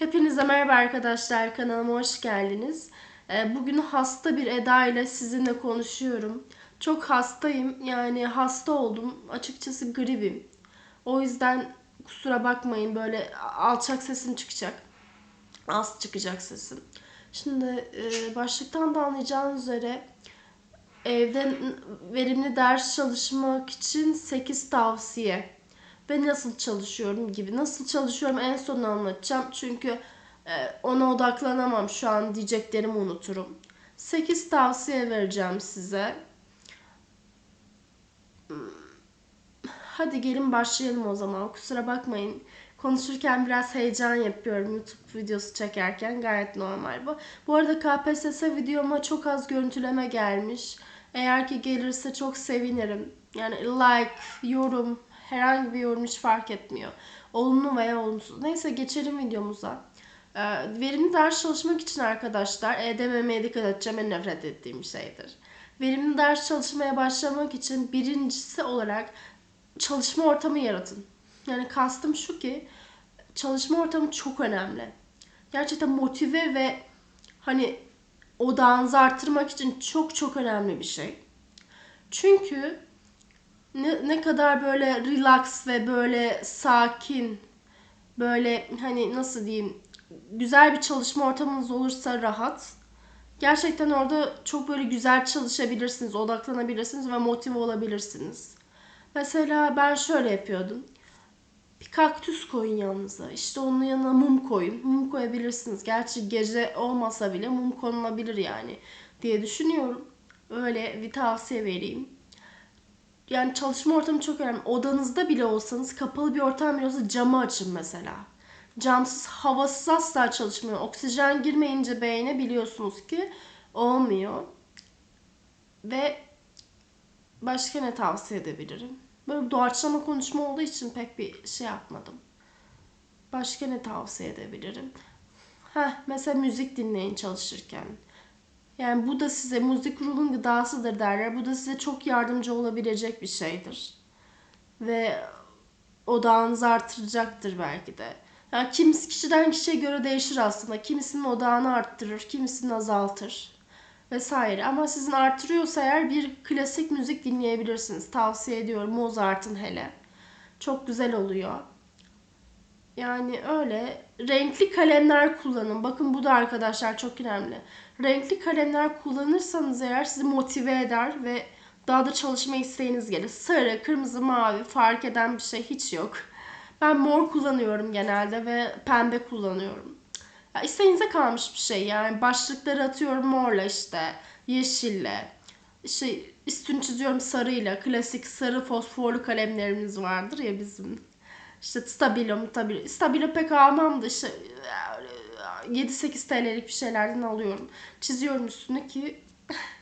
Hepinize merhaba arkadaşlar kanalıma hoş geldiniz. Ee, Bugün hasta bir Eda ile sizinle konuşuyorum. Çok hastayım yani hasta oldum açıkçası gribim. O yüzden kusura bakmayın böyle alçak sesim çıkacak. Az çıkacak sesim. Şimdi e, başlıktan da anlayacağınız üzere evde verimli ders çalışmak için 8 tavsiye ve nasıl çalışıyorum gibi. Nasıl çalışıyorum en son anlatacağım. Çünkü e, ona odaklanamam şu an diyeceklerimi unuturum. 8 tavsiye vereceğim size. Hmm. Hadi gelin başlayalım o zaman. Kusura bakmayın. Konuşurken biraz heyecan yapıyorum YouTube videosu çekerken. Gayet normal bu. Bu arada KPSS videoma çok az görüntüleme gelmiş. Eğer ki gelirse çok sevinirim. Yani like, yorum, herhangi bir yorum hiç fark etmiyor. Olumlu veya olumsuz. Neyse geçelim videomuza. Ee, verimli ders çalışmak için arkadaşlar EDMM'ye dikkat edeceğim en nefret ettiğim şeydir. Verimli ders çalışmaya başlamak için birincisi olarak çalışma ortamı yaratın. Yani kastım şu ki çalışma ortamı çok önemli. Gerçekten motive ve hani odağınızı arttırmak için çok çok önemli bir şey. Çünkü ne, ne kadar böyle relax ve böyle sakin böyle hani nasıl diyeyim güzel bir çalışma ortamınız olursa rahat gerçekten orada çok böyle güzel çalışabilirsiniz, odaklanabilirsiniz ve motive olabilirsiniz. Mesela ben şöyle yapıyordum. Bir kaktüs koyun yanınıza. İşte onun yanına mum koyun. Mum koyabilirsiniz. Gerçi gece olmasa bile mum konulabilir yani diye düşünüyorum. Öyle bir tavsiye vereyim yani çalışma ortamı çok önemli. Odanızda bile olsanız kapalı bir ortam bile olsa camı açın mesela. Camsız, havasız asla çalışmıyor. Oksijen girmeyince beyne biliyorsunuz ki olmuyor. Ve başka ne tavsiye edebilirim? Böyle doğaçlama konuşma olduğu için pek bir şey yapmadım. Başka ne tavsiye edebilirim? Heh, mesela müzik dinleyin çalışırken. Yani bu da size müzik ruhun gıdasıdır derler. Bu da size çok yardımcı olabilecek bir şeydir. Ve odağınızı artıracaktır belki de. Yani kimisi kişiden kişiye göre değişir aslında. Kimisinin odağını arttırır, kimisinin azaltır vesaire. Ama sizin artırıyorsa eğer bir klasik müzik dinleyebilirsiniz. Tavsiye ediyorum Mozart'ın hele. Çok güzel oluyor. Yani öyle renkli kalemler kullanın. Bakın bu da arkadaşlar çok önemli. Renkli kalemler kullanırsanız eğer sizi motive eder ve daha da çalışma isteğiniz gelir. Sarı, kırmızı, mavi fark eden bir şey hiç yok. Ben mor kullanıyorum genelde ve pembe kullanıyorum. Ya isteğinize kalmış bir şey yani başlıkları atıyorum morla işte yeşille işte üstünü çiziyorum sarıyla klasik sarı fosforlu kalemlerimiz vardır ya bizim işte stabilo mutabilo. Stabilo pek almam da işte 7-8 TL'lik bir şeylerden alıyorum. Çiziyorum üstüne ki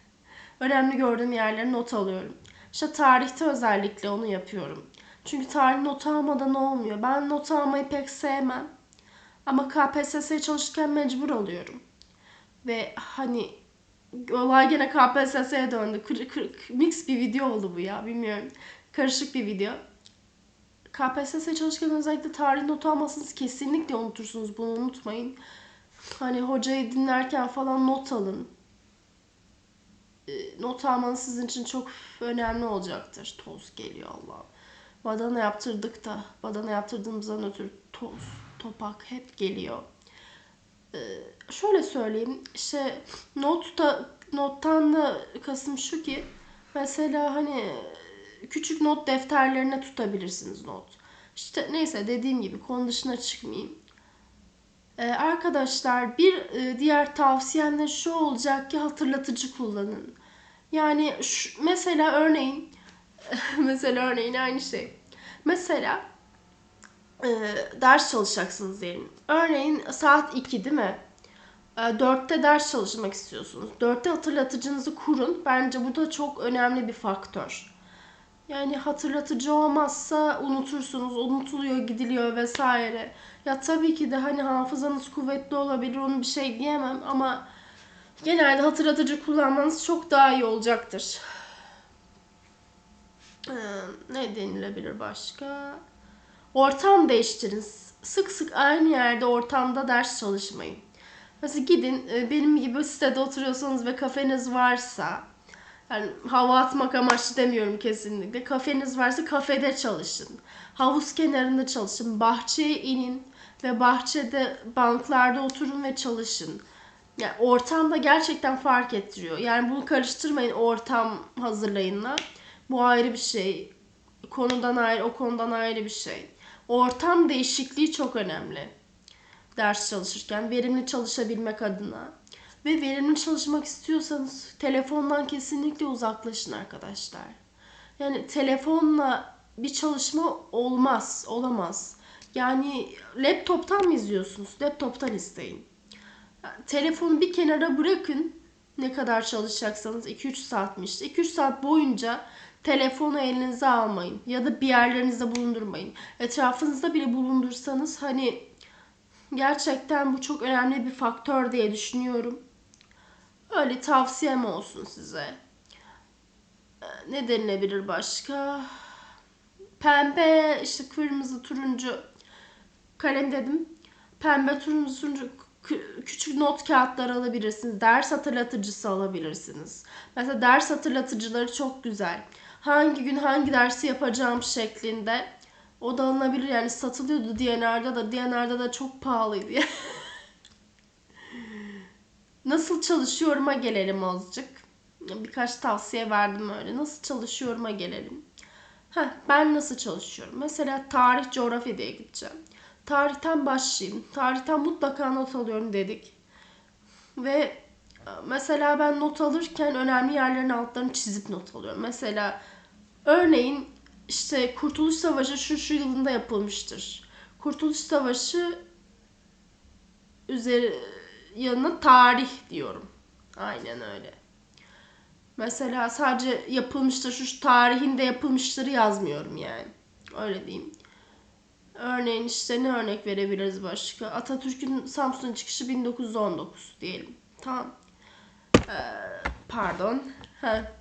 önemli gördüğüm yerleri not alıyorum. İşte tarihte özellikle onu yapıyorum. Çünkü tarih not almadan olmuyor. Ben not almayı pek sevmem. Ama KPSS'ye çalışırken mecbur oluyorum. Ve hani olay gene KPSS'ye döndü. Kır, kır, mix bir video oldu bu ya bilmiyorum. Karışık bir video. KPSS çalışırken özellikle tarih notu almazsanız kesinlikle unutursunuz. Bunu unutmayın. Hani hocayı dinlerken falan not alın. Ee, not almanız sizin için çok önemli olacaktır. Toz geliyor Allah. Badana yaptırdık da badana yaptırdığımızdan ötürü toz, topak hep geliyor. Ee, şöyle söyleyeyim. İşte notta nottan da kasım şu ki mesela hani küçük not defterlerine tutabilirsiniz not. İşte neyse dediğim gibi konu dışına çıkmayayım. Ee, arkadaşlar bir e, diğer tavsiyem de şu olacak ki hatırlatıcı kullanın. Yani şu, mesela örneğin mesela örneğin aynı şey. Mesela e, ders çalışacaksınız diyelim. Örneğin saat 2 değil mi? E, 4'te ders çalışmak istiyorsunuz. 4'te hatırlatıcınızı kurun. Bence bu da çok önemli bir faktör. Yani hatırlatıcı olmazsa unutursunuz, unutuluyor, gidiliyor vesaire. Ya tabii ki de hani hafızanız kuvvetli olabilir, onu bir şey diyemem ama genelde hatırlatıcı kullanmanız çok daha iyi olacaktır. Ee, ne denilebilir başka? Ortam değiştirin. sık sık aynı yerde ortamda ders çalışmayın. Mesela gidin e, benim gibi sitede oturuyorsanız ve kafeniz varsa yani hava atmak amaçlı demiyorum kesinlikle. Kafeniz varsa kafede çalışın. Havuz kenarında çalışın. Bahçeye inin ve bahçede banklarda oturun ve çalışın. Yani ortamda gerçekten fark ettiriyor. Yani bunu karıştırmayın ortam hazırlayınla. Bu ayrı bir şey. Konudan ayrı, o konudan ayrı bir şey. Ortam değişikliği çok önemli. Ders çalışırken verimli çalışabilmek adına. Ve verimli çalışmak istiyorsanız telefondan kesinlikle uzaklaşın arkadaşlar. Yani telefonla bir çalışma olmaz, olamaz. Yani laptoptan mı izliyorsunuz? Laptoptan isteyin. Telefonu bir kenara bırakın. Ne kadar çalışacaksanız 2-3 saat mi işte. 2-3 saat boyunca telefonu elinize almayın. Ya da bir yerlerinizde bulundurmayın. Etrafınızda bile bulundursanız hani gerçekten bu çok önemli bir faktör diye düşünüyorum. Öyle tavsiyem olsun size. Ee, Ne denilebilir başka? Pembe, işte kırmızı, turuncu kalem dedim. Pembe, turuncu, turuncu kü- küçük not kağıtları alabilirsiniz. Ders hatırlatıcısı alabilirsiniz. Mesela ders hatırlatıcıları çok güzel. Hangi gün hangi dersi yapacağım şeklinde. O da alınabilir yani satılıyordu DNR'da da. DNR'da da çok pahalıydı. Nasıl çalışıyorum'a gelelim azıcık. Birkaç tavsiye verdim öyle. Nasıl çalışıyorum'a gelelim. Heh, ben nasıl çalışıyorum? Mesela tarih, coğrafya diye gideceğim. Tarihten başlayayım. Tarihten mutlaka not alıyorum dedik. Ve e, mesela ben not alırken önemli yerlerin altlarını çizip not alıyorum. Mesela örneğin işte Kurtuluş Savaşı şu şu yılında yapılmıştır. Kurtuluş Savaşı üzeri yanına tarih diyorum. Aynen öyle. Mesela sadece yapılmıştır şu, tarihinde yapılmıştır yazmıyorum yani. Öyle diyeyim. Örneğin işte ne örnek verebiliriz başka? Atatürk'ün Samsun'a çıkışı 1919 diyelim. Tamam. Ee, pardon. Ha.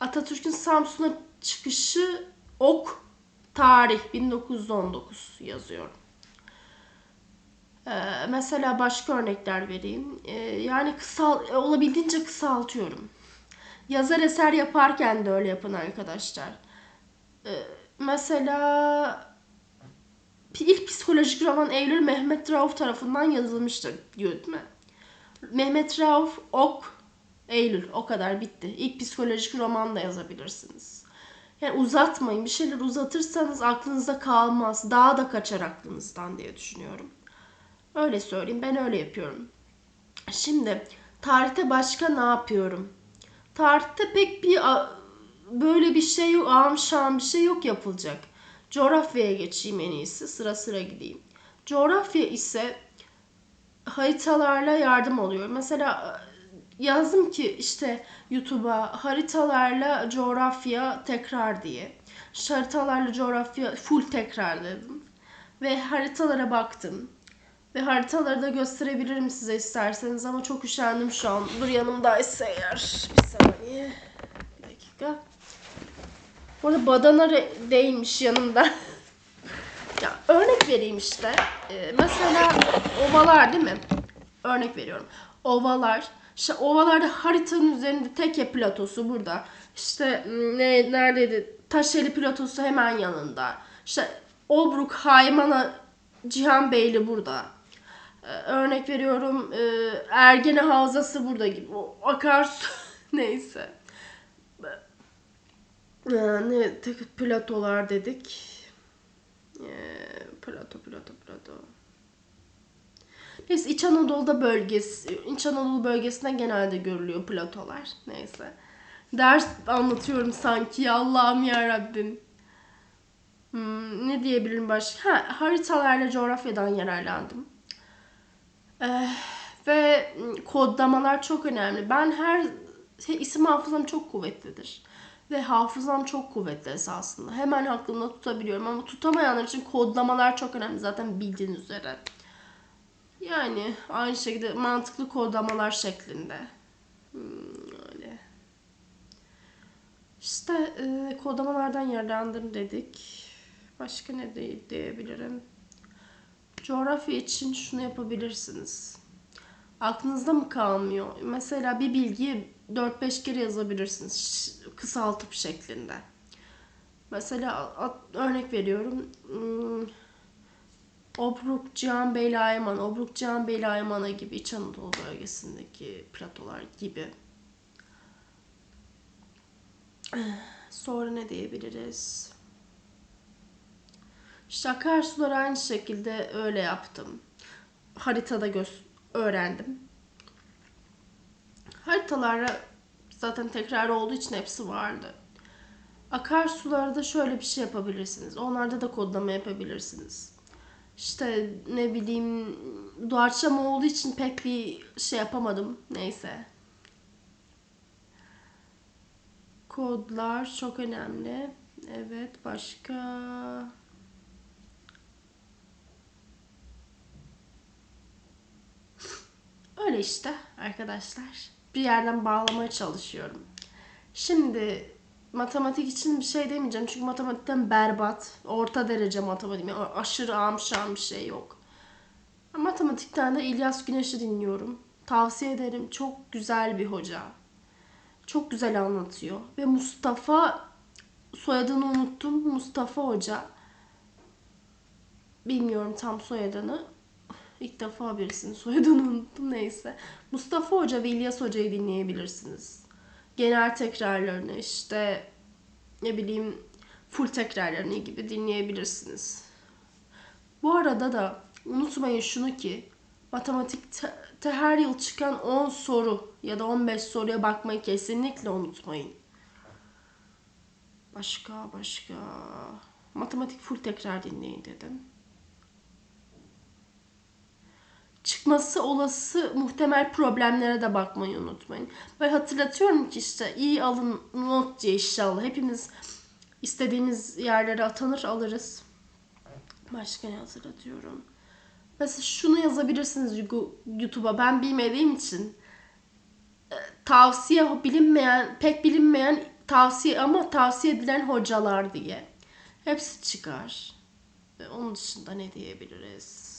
Atatürk'ün Samsun'a çıkışı ok tarih 1919 yazıyorum. Ee, mesela başka örnekler vereyim. Ee, yani kısal olabildiğince kısaltıyorum. Yazar eser yaparken de öyle yapın arkadaşlar. Ee, mesela ilk psikolojik roman Eylül Mehmet Rauf tarafından yazılmıştır diyor değil mi? Mehmet Rauf Ok Eylül o kadar bitti. İlk psikolojik roman da yazabilirsiniz. Yani uzatmayın. Bir şeyler uzatırsanız aklınızda kalmaz. Daha da kaçar aklınızdan diye düşünüyorum. Öyle söyleyeyim. Ben öyle yapıyorum. Şimdi tarihte başka ne yapıyorum? Tarihte pek bir böyle bir şey yok. Amşan bir şey yok yapılacak. Coğrafyaya geçeyim en iyisi. Sıra sıra gideyim. Coğrafya ise haritalarla yardım oluyor. Mesela yazdım ki işte YouTube'a haritalarla coğrafya tekrar diye. Haritalarla coğrafya full tekrar dedim. Ve haritalara baktım. Ve haritaları da gösterebilirim size isterseniz ama çok üşendim şu an. Dur yanımdaysa eğer. Bir saniye. Bir dakika. Bu arada badana değilmiş yanımda. ya örnek vereyim işte. Ee, mesela ovalar değil mi? Örnek veriyorum. Ovalar. İşte ovalarda haritanın üzerinde Teke platosu burada. İşte ne neredeydi? Taşeli platosu hemen yanında. İşte Obruk, Haymana, Cihanbeyli burada. Ee, örnek veriyorum e, Ergene Havzası burada gibi. O akarsu neyse. Ee, ne tek platolar dedik. Ee, plato plato plato. Neyse İç Anadolu'da bölgesi, İç Anadolu bölgesinde genelde görülüyor platolar. Neyse. Ders anlatıyorum sanki. Allah'ım ya Rabbim. Hmm, ne diyebilirim başka? Ha, haritalarla coğrafyadan yararlandım. Ee, ve kodlamalar çok önemli. Ben her isim hafızam çok kuvvetlidir. Ve hafızam çok kuvvetli esasında. Hemen aklımda tutabiliyorum ama tutamayanlar için kodlamalar çok önemli zaten bildiğiniz üzere. Yani aynı şekilde mantıklı kodlamalar şeklinde. Hmm, öyle. İşte e, kodlamalardan yararlandım dedik. Başka ne diyebilirim? Coğrafya için şunu yapabilirsiniz. Aklınızda mı kalmıyor? Mesela bir bilgiyi 4-5 kere yazabilirsiniz kısaltıp şeklinde. Mesela örnek veriyorum. Hmm, Obruk Cihan Beylayman, Obruk Cihan Beylayman'a gibi İç Anadolu bölgesindeki platolar gibi. Sonra ne diyebiliriz? İşte akarsular aynı şekilde öyle yaptım. Haritada göz öğrendim. Haritalara zaten tekrar olduğu için hepsi vardı. Akarsularda şöyle bir şey yapabilirsiniz. Onlarda da kodlama yapabilirsiniz. İşte ne bileyim doğaçlama olduğu için pek bir şey yapamadım. Neyse. Kodlar çok önemli. Evet başka... Öyle işte arkadaşlar. Bir yerden bağlamaya çalışıyorum. Şimdi matematik için bir şey demeyeceğim. Çünkü matematikten berbat. Orta derece matematik. Yani aşırı amşan bir şey yok. Matematikten de İlyas Güneş'i dinliyorum. Tavsiye ederim. Çok güzel bir hoca. Çok güzel anlatıyor. Ve Mustafa soyadını unuttum. Mustafa Hoca. Bilmiyorum tam soyadını. İlk defa birisinin soyadını unuttum neyse. Mustafa Hoca ve İlyas Hoca'yı dinleyebilirsiniz. Genel tekrarlarını işte ne bileyim full tekrarlarını gibi dinleyebilirsiniz. Bu arada da unutmayın şunu ki matematikte her yıl çıkan 10 soru ya da 15 soruya bakmayı kesinlikle unutmayın. Başka başka matematik full tekrar dinleyin dedim. Çıkması olası muhtemel problemlere de bakmayı unutmayın. Ve hatırlatıyorum ki işte iyi alın not diye inşallah. Hepimiz istediğimiz yerlere atanır alırız. Başka ne hatırlatıyorum? Mesela şunu yazabilirsiniz YouTube'a. Ben bilmediğim için e, tavsiye bilinmeyen, pek bilinmeyen tavsiye ama tavsiye edilen hocalar diye. Hepsi çıkar. Onun dışında ne diyebiliriz?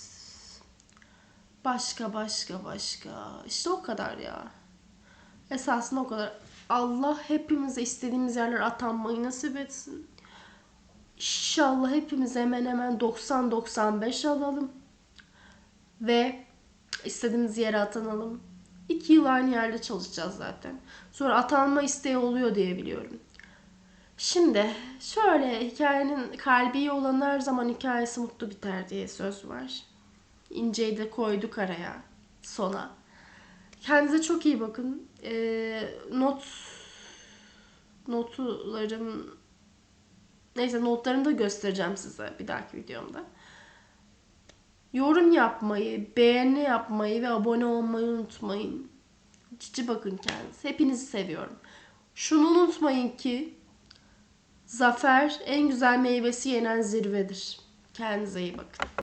Başka başka başka. İşte o kadar ya. Esasında o kadar. Allah hepimize istediğimiz yerler atanmayı nasip etsin. İnşallah hepimiz hemen hemen 90-95 alalım. Ve istediğimiz yere atanalım. İki yıl aynı yerde çalışacağız zaten. Sonra atanma isteği oluyor diye biliyorum. Şimdi şöyle hikayenin kalbi olan her zaman hikayesi mutlu biter diye söz var. İnceyi de koyduk araya sona. Kendinize çok iyi bakın. Ee, not notlarım neyse notlarımı da göstereceğim size bir dahaki videomda. Yorum yapmayı, beğeni yapmayı ve abone olmayı unutmayın. Cici bakın kendinize. Hepinizi seviyorum. Şunu unutmayın ki zafer en güzel meyvesi yenen zirvedir. Kendinize iyi bakın.